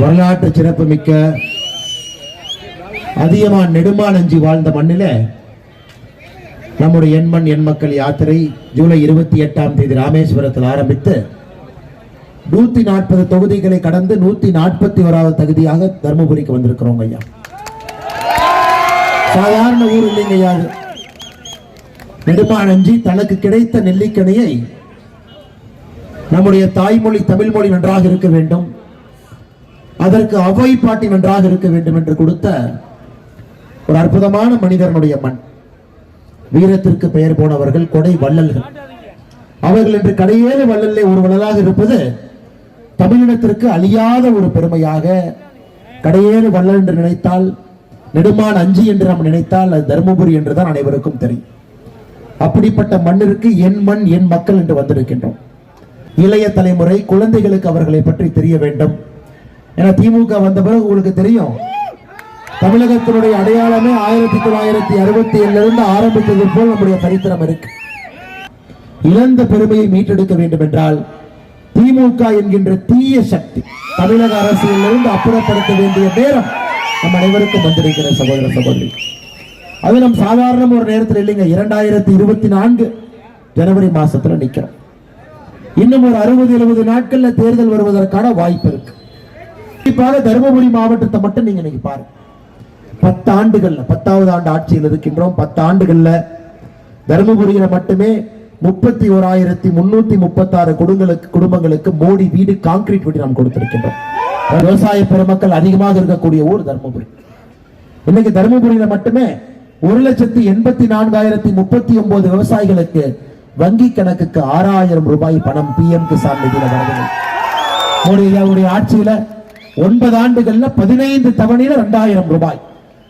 வரலாற்று சிறப்புமிக்க அதிகமா நெடுமானஞ்சி வாழ்ந்த மண்ணிலே நம்முடைய எண்மண் எண் மக்கள் யாத்திரை ஜூலை இருபத்தி எட்டாம் தேதி ராமேஸ்வரத்தில் ஆரம்பித்து நூத்தி நாற்பது தொகுதிகளை கடந்து நூத்தி நாற்பத்தி ஓராவது தகுதியாக தருமபுரிக்கு வந்திருக்கிறோம் ஐயா. சாதாரண ஊர் இல்லைங்க ஐயா நெடுமானஞ்சி தனக்கு கிடைத்த நெல்லிக்கனியை நம்முடைய தாய்மொழி தமிழ் மொழி நன்றாக இருக்க வேண்டும். அதற்கு அவை பாட்டி நன்றாக இருக்க வேண்டும் என்று கொடுத்த ஒரு அற்புதமான மனிதனுடைய மண். வீரத்திற்கு பெயர் போனவர்கள் கொடை வள்ளல்கள். அவர்கள் என்று கடையேறு வள்ளலே ஒரு வள்ளலாக இருப்பது தமிழினத்திற்கு அழியாத ஒரு பெருமையாக கடையேறு வள்ளல் என்று நினைத்தால் நெடுமான் அஞ்சு என்று நாம் நினைத்தால் அது தருமபுரி என்றுதான் அனைவருக்கும் தெரியும். அப்படிப்பட்ட மண்ணிற்கு என் மண் என் மக்கள் என்று வந்திருக்கின்றோம். இளைய தலைமுறை குழந்தைகளுக்கு அவர்களை பற்றி தெரிய வேண்டும். ஏன்னா திமுக வந்த பிறகு உங்களுக்கு தெரியும் தமிழகத்தினுடைய அடையாளமே ஆயிரத்தி தொள்ளாயிரத்தி அறுபத்தி ஏழுல இருந்து ஆரம்பித்தது போல் நம்முடைய சரித்திரம் இருக்கு. இழந்த பெருமையை மீட்டெடுக்க வேண்டும் என்றால் திமுக என்கின்ற தீய சக்தி தமிழக அரசியலிருந்து அப்புறப்படுத்த வேண்டிய நேரம் நம் அனைவருக்கும் வந்திருக்கிற சகோதர சகோதரி. அது நம் சாதாரண ஒரு நேரத்தில் இல்லைங்க இரண்டாயிரத்தி இருபத்தி நான்கு ஜனவரி மாசத்துல நிக்கிறோம். இன்னும் ஒரு அறுபது எழுபது நாட்கள்ல தேர்தல் வருவதற்கான வாய்ப்பு இருக்கு. குறிப்பாக தருமபுரி மாவட்டத்தை மட்டும் நீங்க இன்னைக்கு பாருங்க. பத்து ஆண்டுகள்ல பத்தாவது ஆண்டு ஆட்சியில் இருக்கின்றோம். பத்து ஆண்டுகள்ல தருமபுரியில மட்டுமே முப்பத்தி ஓராயிரத்தி முன்னூத்தி முப்பத்தாறு குடும்பங்களுக்கு குடும்பங்களுக்கு மோடி வீடு கான்கிரீட் வீடு நாம் கொடுத்திருக்கின்றோம். விவசாய பெருமக்கள் அதிகமாக இருக்கக்கூடிய ஊர் தருமபுரி. இன்னைக்கு தருமபுரியில மட்டுமே ஒரு லட்சத்தி எண்பத்தி நான்காயிரத்தி முப்பத்தி ஒன்பது விவசாயிகளுக்கு வங்கி கணக்குக்கு ஆறாயிரம் ரூபாய் பணம் பிஎம் கிசான் நிதியில வருகிறது மோடி ஆட்சியில ஒன்பது ஆண்டுகள்ல பதினைந்து தவணையில ரெண்டாயிரம் ரூபாய்.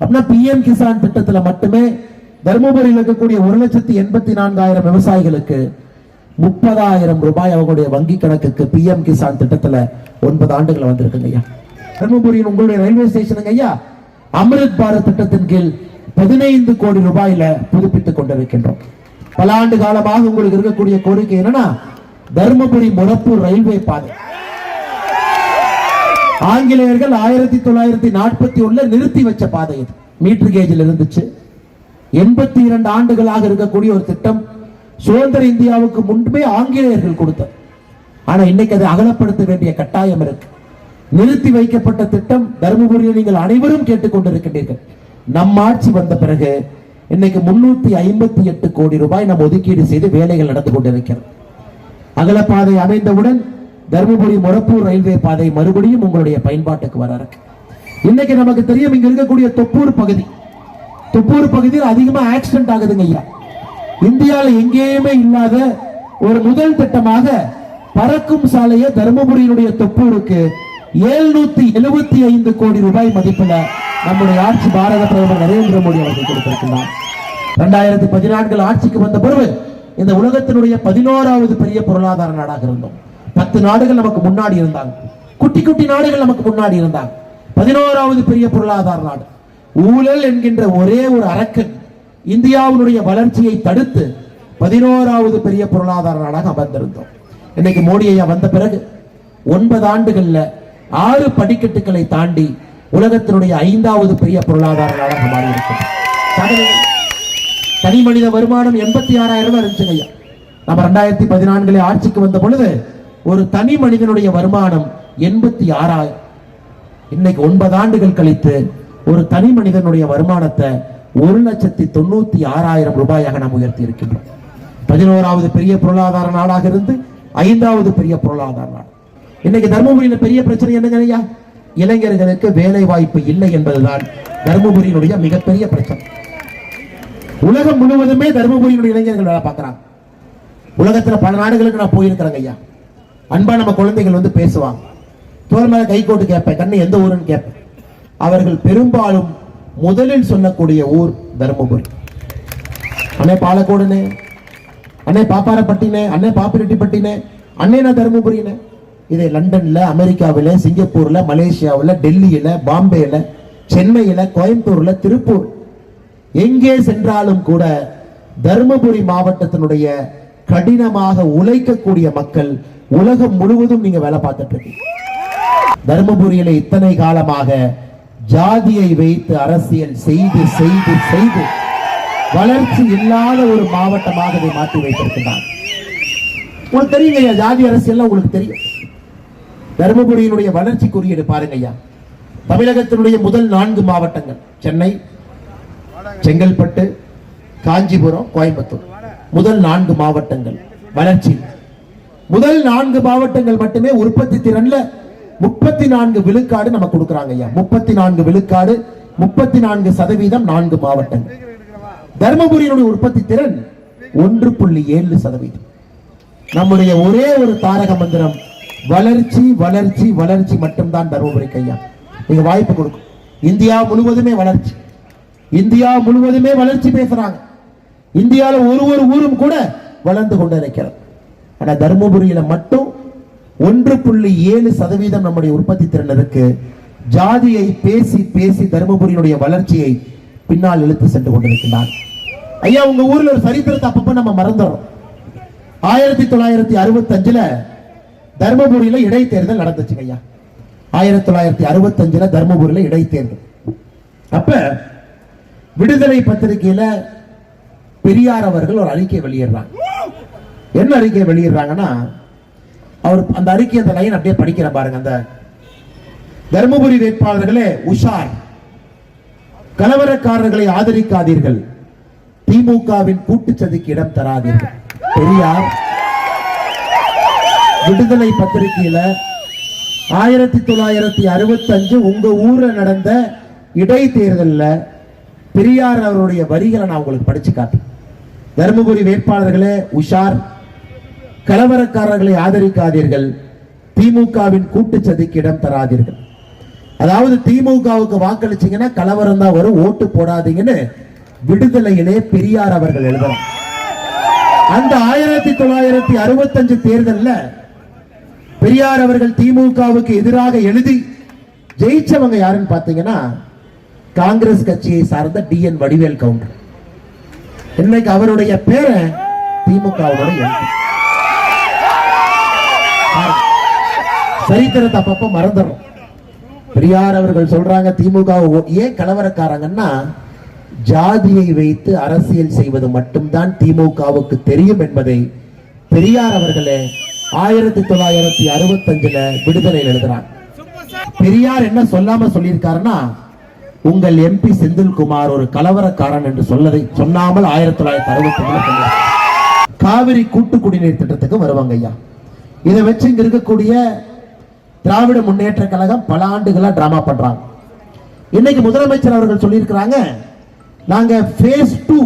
அப்படின்னா பிஎம் கிசான் திட்டத்துல மட்டுமே தருமபுரியில் இருக்கக்கூடிய ஒரு லட்சத்தி எண்பத்தி நான்காயிரம் விவசாயிகளுக்கு முப்பதாயிரம் ரூபாய் அவங்களுடைய வங்கி கணக்குக்கு பிஎம் கிசான் திட்டத்துல ஒன்பது ஆண்டுகள் வந்திருக்குங்க ஐயா. தருமபுரியின் உங்களுடைய ரயில்வே ஸ்டேஷனுங்க ஐயா அமிர்த் பாரத் திட்டத்தின் கீழ் பதினைந்து கோடி ரூபாயில புதுப்பித்துக் கொண்டிருக்கின்றோம். பல ஆண்டு காலமாக உங்களுக்கு இருக்கக்கூடிய கோரிக்கை என்னன்னா தருமபுரி முரப்பூர் ரயில்வே பாதை. ஆங்கிலேயர்கள் ஆயிரத்தி தொள்ளாயிரத்தி நாற்பத்தி ஒண்ணுல நிறுத்தி வச்ச பாதை இது. மீட்டர் கேஜில் இருந்துச்சு. எண்பத்தி இரண்டு ஆண்டுகளாக இருக்கக்கூடிய ஒரு திட்டம் சுதந்திர இந்தியாவுக்கு முன்பே ஆங்கிலேயர்கள் கொடுத்தது. ஆனா இன்னைக்கு அதை அகலப்படுத்த வேண்டிய கட்டாயம் இருக்கு. நிறுத்தி வைக்கப்பட்ட திட்டம் தருமபுரியில் நீங்கள் அனைவரும் கேட்டுக்கொண்டிருக்கின்றீர்கள். நம் ஆட்சி வந்த பிறகு இன்னைக்கு முன்னூத்தி ஐம்பத்தி எட்டு கோடி ரூபாய் நம்ம ஒதுக்கீடு செய்து வேலைகள் நடந்து கொண்டிருக்கிறது. அகலப்பாதை அமைந்தவுடன் தருமபுரி மொரப்பூர் ரயில்வே பாதை மறுபடியும் உங்களுடைய பயன்பாட்டுக்கு வர இருக்கு. இன்னைக்கு நமக்கு தெரியும் இங்க இருக்கக்கூடிய தொப்பூர் பகுதி. தொப்பூர் பகுதியில் அதிகமா ஆக்சிடென்ட் ஆகுதுங்க ஐயா. இந்தியால எங்கேயுமே இல்லாத ஒரு முதல் திட்டமாக பறக்கும் சாலையை தருமபுரியினுடைய தொப்பூருக்கு எழுநூத்தி எழுபத்தி ஐந்து கோடி ரூபாய் மதிப்புல நம்முடைய ஆட்சி பாரத பிரதமர் நரேந்திர மோடி அவர்கள் கொடுத்திருக்கிறார். இரண்டாயிரத்தி பதினான்கில் ஆட்சிக்கு வந்த பிறகு இந்த உலகத்தினுடைய பதினோராவது பெரிய பொருளாதார நாடாக இருந்தோம். பத்து நாடுகள் நமக்கு முன்னாடி இருந்தாங்க. குட்டி குட்டி நாடுகள் நமக்கு முன்னாடி இருந்தாங்க. பதினோராவது பெரிய பொருளாதார நாடு. ஊழல் என்கின்ற ஒரே ஒரு அரக்கன் இந்தியாவினுடைய வளர்ச்சியை தடுத்து பதினோராவது பெரிய பொருளாதார நாடாக அமர்ந்திருந்தோம். இன்னைக்கு மோடி ஐயா வந்த பிறகு ஒன்பது ஆண்டுகள்ல ஆறு படிக்கட்டுகளை தாண்டி உலகத்தினுடைய ஐந்தாவது பெரிய பொருளாதார நாடாக மாறி இருக்கிறது தனி மனித வருமானம் எண்பத்தி ஆறாயிரம் ரூபாய் இருந்துச்சுங்க ஐயா. நம்ம ரெண்டாயிரத்தி பதினான்குல ஆட்சிக்கு வந்த பொழுது ஒரு தனி மனிதனுடைய வருமானம் எண்பத்தி ஆறாயிரம் இன்னைக்கு ஒன்பது ஆண்டுகள் கழித்து ஒரு தனி மனிதனுடைய வருமானத்தை ஒரு லட்சத்தி தொண்ணூத்தி ஆறாயிரம் ரூபாயாக நாம் உயர்த்தி இருக்கின்றோம் பதினோராவது பெரிய பொருளாதார நாடாக இருந்து ஐந்தாவது பெரிய பொருளாதார நாடு இன்னைக்கு தருமபுரியில பெரிய பிரச்சனை என்னங்க ஐயா? இளைஞர்களுக்கு வேலை வாய்ப்பு இல்லை என்பதுதான் தர்மபுரியினுடைய மிகப்பெரிய பிரச்சனை. உலகம் முழுவதுமே தர்மபுரியினுடைய இளைஞர்கள் வேலை பார்க்கறாங்க. உலகத்துல பல நாடுகளுக்கு நான் போயிருக்கிறேங்க ஐயா. அன்பா நம்ம குழந்தைகள் வந்து பேசுவாங்க. தோல் மேல கை கோட்டு கேட்பேன் கண்ணு எந்த ஊருன்னு கேட்பேன். அவர்கள் பெரும்பாலும் முதலில் சொல்லக்கூடிய ஊர் தருமபுரி. அண்ணே பாலக்கோடுனே அண்ணே பாப்பாரப்பட்டினே அண்ணே பாப்பிரெட்டிப்பட்டினே அண்ணே நான் தருமபுரினே. இதை லண்டன்ல அமெரிக்காவில் சிங்கப்பூர்ல மலேசியாவில் டெல்லியில பாம்பேல சென்னையில கோயம்புத்தூர்ல திருப்பூர். எங்கே சென்றாலும் கூட தருமபுரி மாவட்டத்தினுடைய கடினமாக உழைக்கக்கூடிய மக்கள் உலகம் முழுவதும் நீங்க வேலை பார்த்துட்டு இருக்கீங்க. தர்மபுரியில இத்தனை காலமாக ஜாதியை வைத்து அரசியல் செய்து செய்து செய்து வளர்ச்சி இல்லாத ஒரு மாவட்டமாக இதை மாற்றி வைத்திருக்கிறார். உங்களுக்கு தெரியுங்க ஐயா ஜாதி அரசியல் உங்களுக்கு தெரியும். தருமபுரியினுடைய வளர்ச்சி குறியீடு பாருங்க ஐயா. தமிழகத்தினுடைய முதல் நான்கு மாவட்டங்கள் சென்னை செங்கல்பட்டு காஞ்சிபுரம் கோயம்புத்தூர். முதல் நான்கு மாவட்டங்கள் வளர்ச்சி. முதல் நான்கு மாவட்டங்கள் மட்டுமே உற்பத்தி திறன்ல முப்பத்தி நான்கு விழுக்காடு நம்ம கொடுக்குறாங்க ஐயா. முப்பத்தி நான்கு விழுக்காடு முப்பத்தி நான்கு சதவீதம் நான்கு மாவட்டங்கள். தர்மபுரியினுடைய உற்பத்தி திறன் ஒன்று புள்ளி ஏழு சதவீதம். நம்முடைய ஒரே ஒரு தாரக மந்திரம் வளர்ச்சி வளர்ச்சி வளர்ச்சி மட்டும்தான் தருமபுரி கையா. நீங்க வாய்ப்பு கொடுக்கும் இந்தியா முழுவதுமே வளர்ச்சி. இந்தியா முழுவதுமே வளர்ச்சி பேசுறாங்க. இந்தியாவில் ஒரு ஒரு ஊரும் கூட வளர்ந்து கொண்டிருக்கிறது. ஆனால் ஆனா தருமபுரியில மட்டும் ஒன்று புள்ளி ஏழு சதவீதம் நம்முடைய உற்பத்தி திறன் இருக்கு. ஜாதியை பேசி பேசி தருமபுரியினுடைய வளர்ச்சியை பின்னால் இழுத்து சென்று கொண்டிருக்கிறார் ஐயா உங்க ஊர்ல ஒரு சரித்திரத்தை அப்பப்ப நம்ம மறந்துடுறோம். ஆயிரத்தி தொள்ளாயிரத்தி அறுபத்தஞ்சுல தருமபுரியில இடைத்தேர்தல் நடந்துச்சுங்க ஐயா. ஆயிரத்தி தொள்ளாயிரத்தி அறுபத்தி அஞ்சுல இடைத்தேர்தல். அப்ப விடுதலை பத்திரிகையில பெரியார் அவர்கள் ஒரு அறிக்கை வெளியிடுறாங்க. என்ன அறிக்கை வெளியிடுறாங்கன்னா அவர் அந்த அறிக்கை அந்த லைன் அப்படியே படிக்கிற பாருங்க அந்த தர்மபுரி வேட்பாளர்களே உஷார். கலவரக்காரர்களை ஆதரிக்காதீர்கள். திமுகவின் கூட்டு சதிக்கு இடம் தராதீர்கள். பெரியார் விடுதலை பத்திரிகையில ஆயிரத்தி தொள்ளாயிரத்தி அறுபத்தி அஞ்சு உங்க ஊர்ல நடந்த இடைத்தேர்தலில் பெரியார் அவருடைய வரிகளை நான் உங்களுக்கு படிச்சு காட்டுறேன். தருமபுரி வேட்பாளர்களே உஷார் கலவரக்காரர்களை ஆதரிக்காதீர்கள். திமுகவின் கூட்டுச்சதிக்கு இடம் தராதீர்கள். அதாவது திமுகவுக்கு வாக்களிச்சீங்கன்னா கலவரம் தான் வரும் ஓட்டு போடாதீங்கன்னு விடுதலையிலே பெரியார் அவர்கள் எழுதலாம். அந்த ஆயிரத்தி தொள்ளாயிரத்தி அறுபத்தஞ்சு தேர்தல்ல பெரியார் அவர்கள் திமுகவுக்கு எதிராக எழுதி ஜெயிச்சவங்க யாருன்னு பார்த்தீங்கன்னா காங்கிரஸ் கட்சியை சார்ந்த டி என் வடிவேல் கவுண்டர். இன்னைக்கு அவருடைய பேரை திமுகவோட எம்பி. சரித்திரத்தை அப்பப்போ மறந்துடும் பெரியார் அவர்கள் சொல்றாங்க திமுக ஏன் கலவரக்காரங்கன்னா ஜாதியை வைத்து அரசியல் செய்வது மட்டும்தான் திமுகவுக்கு தெரியும் என்பதை பெரியார் அவர்களே ஆயிரத்தி தொள்ளாயிரத்தி அறுபத்தஞ்சுல விடுதலையில் எழுதுறாங்க. பெரியார் என்ன சொல்லாம சொல்லியிருக்காருன்னா உங்கள் எம்பி செந்தில்குமார் ஒரு கலவரக்காரன் என்று சொல்லதை சொன்னாமல் ஆயிரத்தி தொள்ளாயிரத்தி அறுபத்தி காவிரி கூட்டு குடிநீர் திட்டத்துக்கு வருவாங்க ஐயா. இதை வச்சு இங்க இருக்கக்கூடிய திராவிட முன்னேற்ற கழகம் பல ஆண்டுகளா டிராமா பண்றாங்க. இன்னைக்கு முதலமைச்சர் அவர்கள் சொல்லியிருக்கிறாங்க நாங்க ஃபேஸ் டூ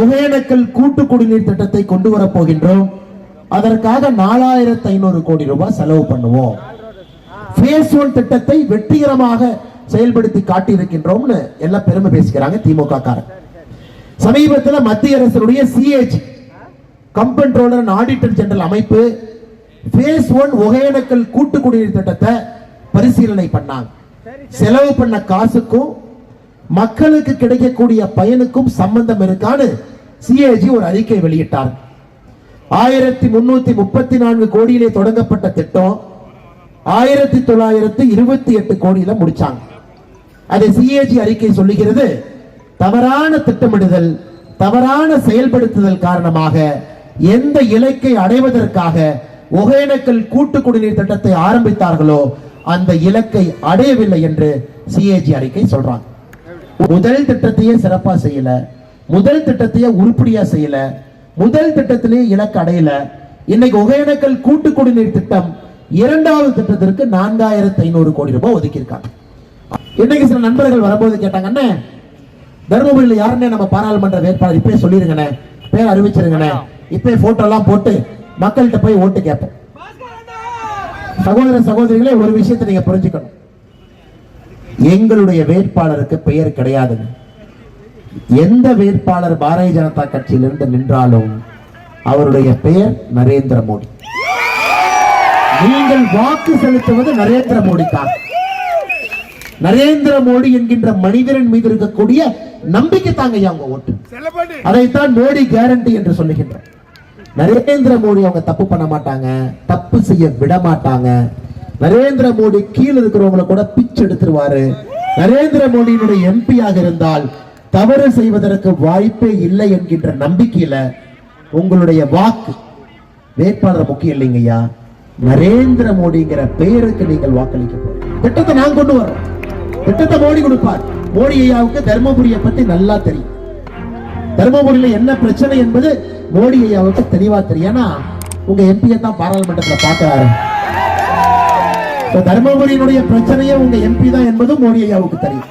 ஒகேனக்கல் கூட்டு குடிநீர் திட்டத்தை கொண்டு வர போகின்றோம். அதற்காக நாலாயிரத்தி ஐநூறு கோடி ரூபாய் செலவு பண்ணுவோம். ஃபேஸ் ஒன் திட்டத்தை வெற்றிகரமாக செயல்படுத்தி காட்டியிருக்கின்றோம்னு எல்லாம் பெருமை பேசிக்கிறாங்க திமுக காரன். சமீபத்தில் மத்திய அரசினுடைய சிஹெச் கம்பன்ட்ரோலர் ஆடிட்டர் ஜெனரல் அமைப்பு ஃபேஸ் ஒன் ஒகேனக்கல் கூட்டு குடிநீர் திட்டத்தை பரிசீலனை பண்ணாங்க. செலவு பண்ண காசுக்கும் மக்களுக்கு கிடைக்கக்கூடிய பயனுக்கும் சம்பந்தம் இருக்கான்னு சிஏஜி ஒரு அறிக்கை வெளியிட்டார். ஆயிரத்தி முன்னூத்தி முப்பத்தி நான்கு கோடியிலே தொடங்கப்பட்ட திட்டம் ஆயிரத்தி தொள்ளாயிரத்தி இருபத்தி எட்டு கோடியில முடிச்சாங்க. அதை சிஏஜி அறிக்கை சொல்லுகிறது தவறான திட்டமிடுதல் தவறான செயல்படுத்துதல் காரணமாக எந்த இலக்கை அடைவதற்காக ஒகேனக்கல் கூட்டு குடிநீர் திட்டத்தை ஆரம்பித்தார்களோ அந்த இலக்கை அடையவில்லை என்று சிஏஜி அறிக்கை சொல்றாங்க. முதல் திட்டத்தையே சிறப்பா செய்யல முதல் திட்டத்தையே உருப்படியா செய்யல முதல் திட்டத்திலேயே இலக்கு அடையல. இன்னைக்கு ஒகேனக்கல் கூட்டு குடிநீர் திட்டம் இரண்டாவது திட்டத்திற்கு நான்காயிரத்தி ஐநூறு கோடி ரூபாய் ஒதுக்கியிருக்காங்க. இன்னைக்கு சில நண்பர்கள் வரும்போது கேட்டாங்க அண்ணே தருமபுரியில் யாருன்னே நம்ம பாராளுமன்ற வேட்பாளர் இப்பயே சொல்லிருங்கண்ணே பேர் அறிவிச்சிருங்கண்ணே இப்பயே போட்டோ எல்லாம் போட்டு மக்கள்கிட்ட போய் ஓட்டு கேட்போம். சகோதர சகோதரிகளே ஒரு விஷயத்தை நீங்க புரிஞ்சுக்கணும். எங்களுடைய வேட்பாளருக்கு பெயர் கிடையாதுங்க. எந்த வேட்பாளர் பாரதிய ஜனதா கட்சியிலிருந்து நின்றாலும் அவருடைய பெயர் நரேந்திர மோடி. நீங்கள் வாக்கு செலுத்துவது நரேந்திர மோடிக்காக நரேந்திர மோடி என்கின்ற மனிதரின் மீது இருக்கக்கூடிய நம்பிக்கை தாங்க ஐயா உங்க ஓட்டு. அதைத்தான் மோடி கேரண்டி என்று சொல்லுகின்றார். நரேந்திர மோடி அவங்க தப்பு பண்ண மாட்டாங்க தப்பு செய்ய விட மாட்டாங்க. நரேந்திர மோடி கீழே இருக்கிறவங்கள கூட பிச்சு எடுத்துருவாரு. நரேந்திர மோடியினுடைய எம்பியாக இருந்தால் தவறு செய்வதற்கு வாய்ப்பே இல்லை என்கின்ற நம்பிக்கையில உங்களுடைய வாக்கு வேட்பாளர் முக்கியம் இல்லைங்கய்யா நரேந்திர மோடிங்கிற பெயருக்கு நீங்கள் வாக்களிக்க போறீங்க. திட்டத்தை நான் கொண்டு வரோம் திட்டத்தை மோடி கொடுப்பார். மோடி ஐயாவுக்கு தர்மபுரியை பத்தி நல்லா தெரியும். தர்மபுரியில என்ன பிரச்சனை என்பது மோடி ஐயாவுக்கு தெளிவா தெரியும். ஏன்னா உங்க எம்பியை தான் பாராளுமன்றத்துல பாக்குறாரு தருமபுரியினுடைய பிரச்சனையே உங்க எம்பி தான் என்பதும் மோடி ஐயாவுக்கு தெரியும்.